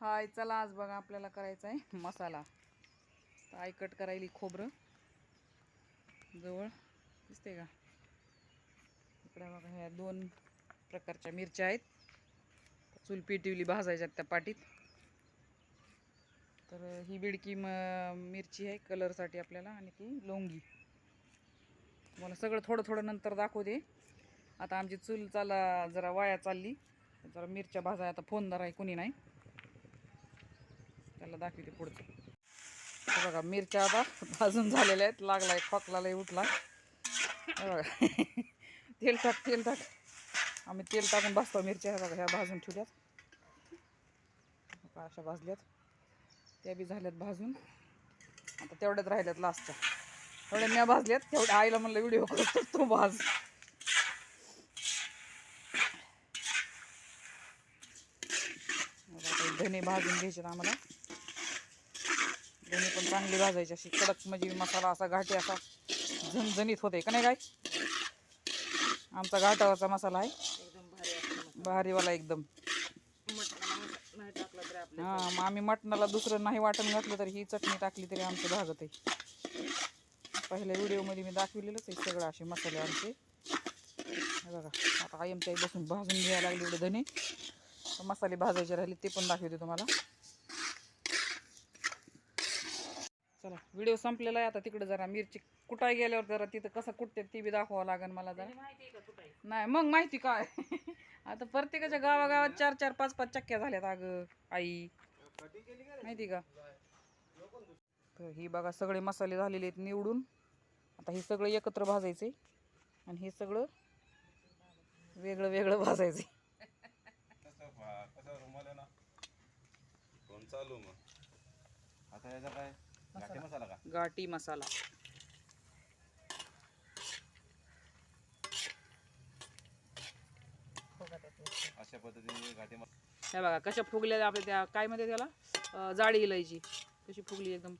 हाय चला आज बघा आपल्याला करायचा आहे मसाला. तर आयकट करायली खोबरं. जवळ दिसते का? इकडे बघा ह्या दोन प्रकारच्या मिरच्या आहेत. चूल पेटवली भाजायच्यात त्या पाटीत. तर ही बिडकी म मिरची आहे कलरसाठी आपल्याला आणि ती लोंगी. मला सगळं थोडं थोडं नंतर दाखवते. आता आमची चूल चाला जरा वाया चालली. जरा मिरच्या भाजाय आता फोन आहे कोणी नाही. त्याला दाखवते पुढचं. बघा मिरच्या आता भाजून झालेल्या आहेत. लागलाय खोकलालाही उठला. बघा. तेल टाक तेल टाक. आम्ही तेल टाकून भाजतो मिरच्या. बघा ह्या भाजून ठेवल्यात. अशा भाजल्यात. त्या बी झाल्यात भाजून. आता तेवढ्यात राहिल्यात लास्टच्या तेवढ्या म्या भाजल्यात तेवढ्या आईला म्हणलं व्हिडिओ करतो तो भाज. धने भाजून घ्यायचे आम्हाला. धने पण चांगली भाजायची अशी कडक म्हणजे मसाला असा घाटी असा झणझणीत होते का नाही काय आमचा घाटावरचा मसाला आहे. एकदम भारी भारीवाला एकदम. हां हा मग आम्ही मटणाला दुसरं नाही वाटण घातलं तर ही चटणी टाकली तरी आमचं भागत आहे. पहिल्या व्हिडिओमध्ये मी दाखवलेलंच आहे सगळं असे मसाले आमचे. बघा आता आयमच्या आई बसून भाजून घ्यायला लागले एवढे धने. मसाले भाजायचे राहिले ते पण दाखवते तुम्हाला. चला व्हिडिओ संपलेला आहे आता तिकडे जरा मिरची कुटाय गेल्यावर जरा तिथं कसं कुटते ती बी दाखवावं लागेल मला जरा. माहिती आहे का कुठे नाही मग माहिती काय? आता प्रत्येकाच्या गावागावात चार चार पाच पाच चक्क्या झाल्यात अगं आई. माहिती का? तर ही बघा सगळे मसाले झालेले आहेत निवडून. आता हे सगळं एकत्र भाजायचे आणि हे सगळं वेगळं वेगळं भाजायचे आता याचा काय? घाटी मसाला का? गाठी मसाला. अशा पद्धतीने मसाला. हे बघा कशा फुगल्या आपल्या त्या काय मध्ये त्याला? जाळी इलायची. कशी फुगली एकदम.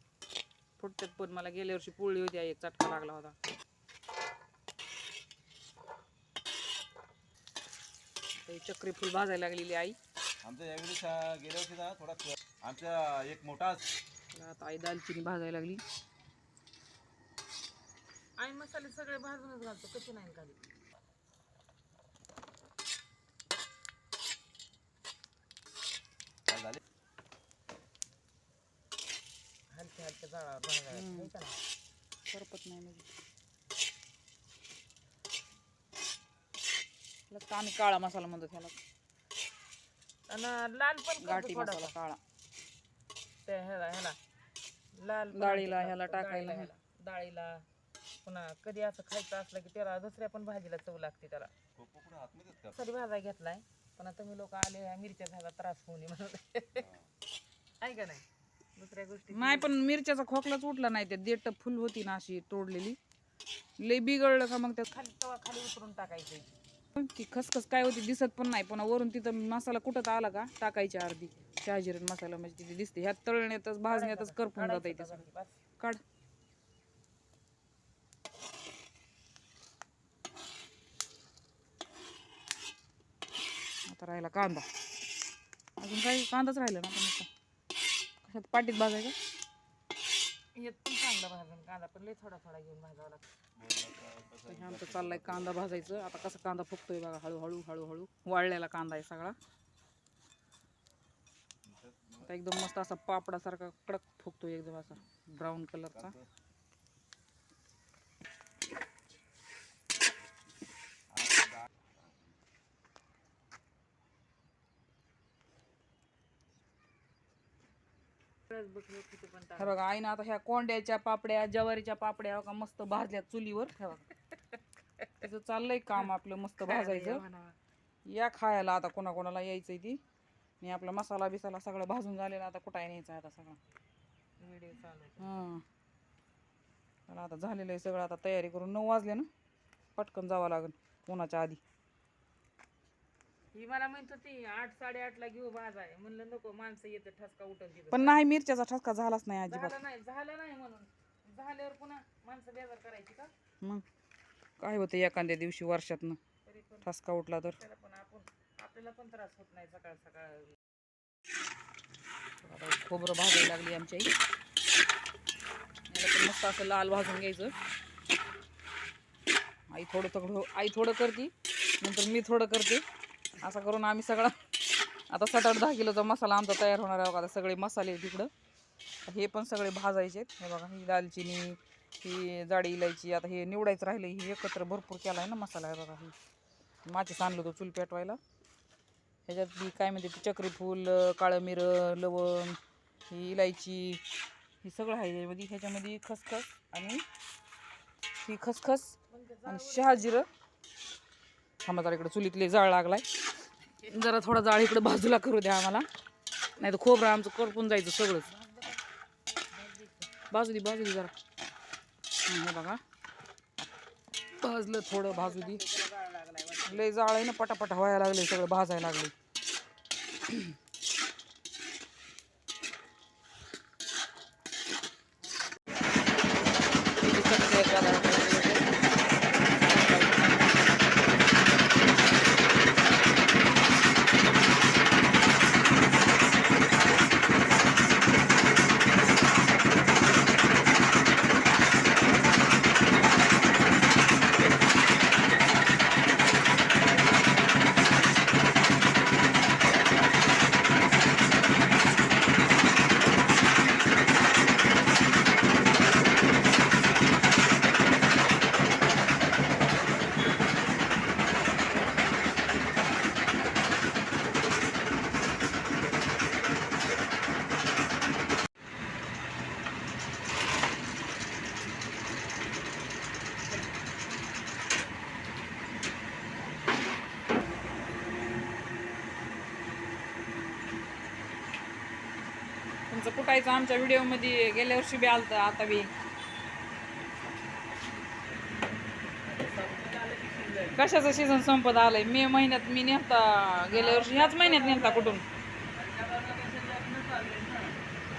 फुटतात पण. मला गेल्या वर्षी पोळली होती आई, एक चटका लागला होता. आता ही चक्री फुल भाजायला लागलेली आई. आमच्या यावेळी गेल्या वर्षी थोडा आमच्या एक मोठा आता आई दालचिनी भाजायला लागली. आणि मसाले सगळे भाजूनच घालतो कशी नाही झाले. हलके हलके जाळा भाजायला. नाही का नाही? करपत नाही म्हणजे. तर आम्ही काळा मसाला म्हणतो त्याला. आणि लाल पण गाठी मसाला काळा. त्या ह्याला ह्याला. लाल पण डाळीला, ह्याला टाकायला. डाळीला, ह्याला. डाळीला पुन्हा कधी असं खायचं असलं की त्याला दुसऱ्या पण भाजीला चव लागते त्याला. खोपं कुठं आतमध्येच का सरी भाजा घेतलाय पण आता तुम्ही लोक आले ह्या मिरच्या झाला त्रास होऊ नये म्हणून आहे का नाही? दुसऱ्या गोष्टी नाही पण मिरच्याचा खोकलाच उठला नाही ते देठ फुल होती ना अशी तोडलेली. लय बिघडलं का मग त्यात? खाली तवा खाली उतरून टाकायचं. ती खसखस काय होती दिसत पण नाही पुन्हा वरून तिथं मसाला कुठं आला का? टाकायची अर्धी. शहाजिरण मसाला म्हणजे तिथे दिसते. ह्यात तळण्यातच भाजण्यातच करपून जात ते सगळं. बस. काढ. आता राहिला कांदा. अजून काही कांदाच राहिला ना नुसता. कशात? पाटीत भाजायचा? हे पण चांगलं भाजून. कांदा पण लय थोडा थोडा घेऊन भाजावा लागतो. आमचं चाललंय कांदा भाजायचं. आता कसा कांदा फुगतोय बघा हळूहळू हळूहळू. वाळलेला कांदा आहे सगळा. आता एकदम मस्त असा पापडासारखा कडक फुगतोय एकदम असा ब्राऊन कलरचा हे बघा आईनं आता ह्या कोंड्याच्या पापड्या ज्वारीच्या पापड्या का मस्त भाजल्या चुलीवर. हे त्याचं चाललंय काम आपलं मस्त भाजायचं. या खायला आता कोणाकोणाला यायचंय ती. आणि आपला मसाला बिसाला सगळं भाजून झालेला आता कुठं न्यायचा आता सगळं. व्हिडिओ चालू आहे. हां. आता झालेलं आहे सगळं आता तयारी करून नऊ वाजले ना पटकन जावं लागेल कोणाच्या आधी. ही मला म्हणत होती आठ साडेआठ ला घेऊ भाजाय म्हणलं नको माणसं येते ठसका उठल तिथं पण नाही मिरच्याचा ठसका झालाच नाही अजिबात. झालं नाही झालं नाही म्हणून. झाल्यावर पुन्हा माणसं बेजार करायची का? मग काय होतं एखाद्या दिवशी वर्षातनं तरी पण. ठसका उठला तर. त्याला पण आपण आपल्याला पण त्रास होत नाही सकाळ सकाळ. खोबरं भाजायला लागली आमच्या आई पण मस्त असं लाल भाजून घ्यायचं. आई थोडं थोडं आई थोडं करते नंतर मी थोडं करते. असं करून आम्ही सगळा आता सात आठ दहा किलोचा मसाला आमचा तयार होणार आहे बघा. आता सगळे मसाले तिकडं. हे पण सगळे भाजायचे हे बघा ही दालचिनी ही जाडी इलायची आता हे निवडायचं राहिलं ही एकत्र भरपूर केला आहे ना मसाला आहे बघा ही. माचीस आणलं होतं चूल पेटवायला. ह्याच्यात बी काय म्हणते चक्रीफूल काळं मिरं लवंग ही इलायची ही सगळं आहे. ह्याच्यामध्ये ह्याच्यामध्ये खसखस आणि ही खसखस आणि शहाजिरं थांबा जरा इकडं चुलीतले जाळ लागलाय. जरा थोडा जाळ इकडं बाजूला करू द्या आम्हाला. नाही तर खोबरं आमचं करपून जायचं सगळंच. बाजू दे बाजू दे जरा. हे बघा. भाजलं थोडं भाजू दे. लय जाळ आहे ना पटापटा व्हायला लागले सगळं भाजायला लागले किती चटके आहेत बघा. तुमचं आमच्या व्हिडिओमध्ये गेल्या वर्षी बी आलतं आता बी. कशाचं सीझन संपत आलंय? मे महिन्यात मी नेहता गेल्या वर्षी ह्याच महिन्यात नेहता कुठून?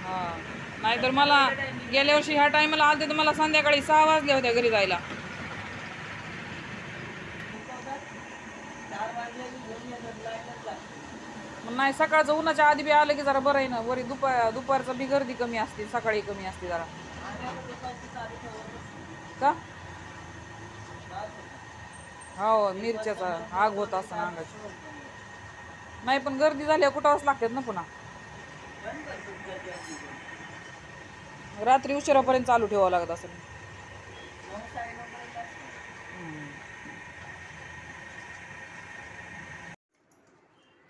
हा. नाहीतर मला गेल्या वर्षी ह्या टायमाला आलते तर मला संध्याकाळी सहा वाजले होत्या घरी जायला. मग नाही सकाळचं उन्हाच्या आधी बी आलं की जरा बरं आहे ना. वरी दुपार दुपारचं बी गर्दी कमी असते सकाळी कमी असते जरा. का? हो मिरच्याचा आग होत असं अंगाची नाही पण गर्दी झाल्यावर कुठावंच लागतात ना पुन्हा? रात्री उशिरापर्यंत चालू ठेवावं लागत असेल हम्म.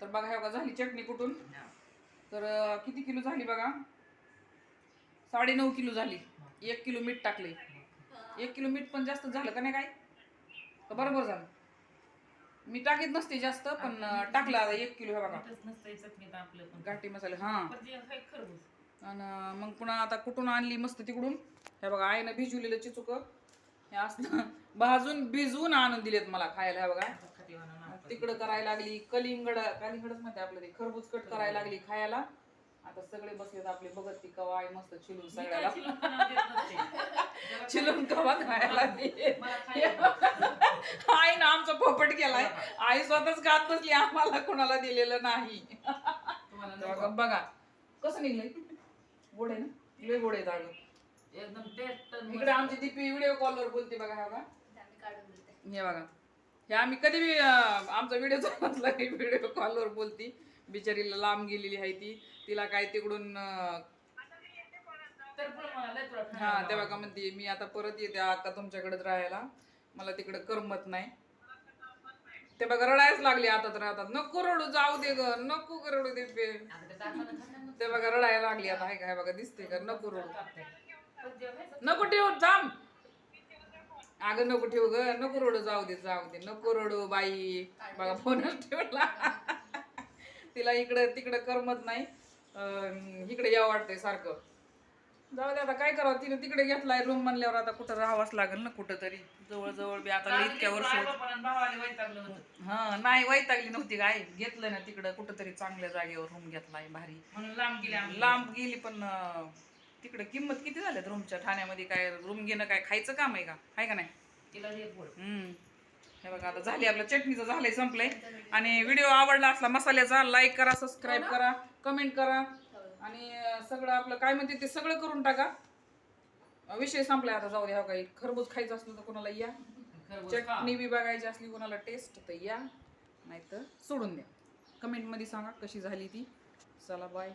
तर बघा हे बघा झाली चटणी कुठून? तर किती किलो झाली बघा? साडे नऊ किलो झाली. एक किलो मीठ टाकले. एक किलो मीठ पण जास्त झालं का नाही काय? बरोबर झालं. मी टाकीत नसते जास्त पण टाकलं आता एक किलो हे बघा. घाटी मसाले हां. आहे. आणि मग पुन्हा आता कुठून आणली मस्त तिकडून? हे बघा आईनं भिजवलेलं चिचुक. हे असं भाजून भिजवून आणून दिलेत मला खायला हे बघा. तिकडं करायला लागली कलिंगड कलिंगडच म्हणते आपलं ते खरबूज कट करायला लागली खायला. आता सगळे बसलेत आपले बघत ती कवा आई मस्त चिलून सगळ्याला. चिलून कवा खायला आई ना आमचा पोपट केलाय आई स्वतःच खात नसली आम्हाला कोणाला दिलेलं नाही. बघा कसं निघलंय? गोड आहे ना? लय गोड अगं एकदम टेस्ट इकडे आमची दीपी व्हिडिओ कॉलवर बोलते बघा हे बघा हे बघा. हे आम्ही कधी बी आमचा व्हिडिओ चालला असला की व्हिडिओ कॉलवर बोलती. बिचारीला लांब गेलेली आहे ती. तिला काय तिकडून हा ते बघा म्हणते मी आता परत येते अक्का तुमच्याकडेच राहायला. मला तिकडे करमत नाही. ते बघा रडायच लागली आता तर आता. नको रडू जाऊ दे ग. नको रडू दे बे. ते बघा रडायला लागली आता. हाय काय बघा दिसते का? नको रडू. नको ठेव थांब. अगं नको ठेवू ग नको रडू जाऊ दे जाऊ दे. नको रडू बाई. बघा फोनच ठेवला. तिला इकडं तिकडं करमत नाही. इकडे यावं वाटतंय सारखं. जाऊ दे आता काय करावं? तिने तिकडे घेतलाय रूम म्हणल्यावर आता कुठं राहावंच लागेल ना कुठं तरी जवळ जवळ बी आता इतक्या वर्ष. हा नाही वैतागली नव्हती काय घेतलं ना तिकडं कुठं तरी चांगल्या जागेवर रूम घेतलाय भारी. लांब गेले आम्ही. लांब गेली पण तिकडे किंमत किती झाल्यात रूमच्या ठाण्यामध्ये? काय रूम घेणं काय खायचं काम आहे का? आहे का नाही? तिला दे पोळ. हम्म. हे बघा आता झाली आपलं चटणीचं झालंय संपलंय. आणि व्हिडिओ आवडला असला मसाल्याचा लाईक करा सबस्क्राईब करा कमेंट करा. आणि अं, सगळं आपलं काय म्हणते ते सगळं करून टाका. अं, विषय संपलाय आता जाऊ द्या हो काही खरबूज खायचं असलं तर कोणाला या. खरबूज खा. चटणी बी बघायची असली कोणाला टेस्ट तर या. नाहीतर सोडून द्या. कमेंटमध्ये सांगा कशी झाली ती. चला बाय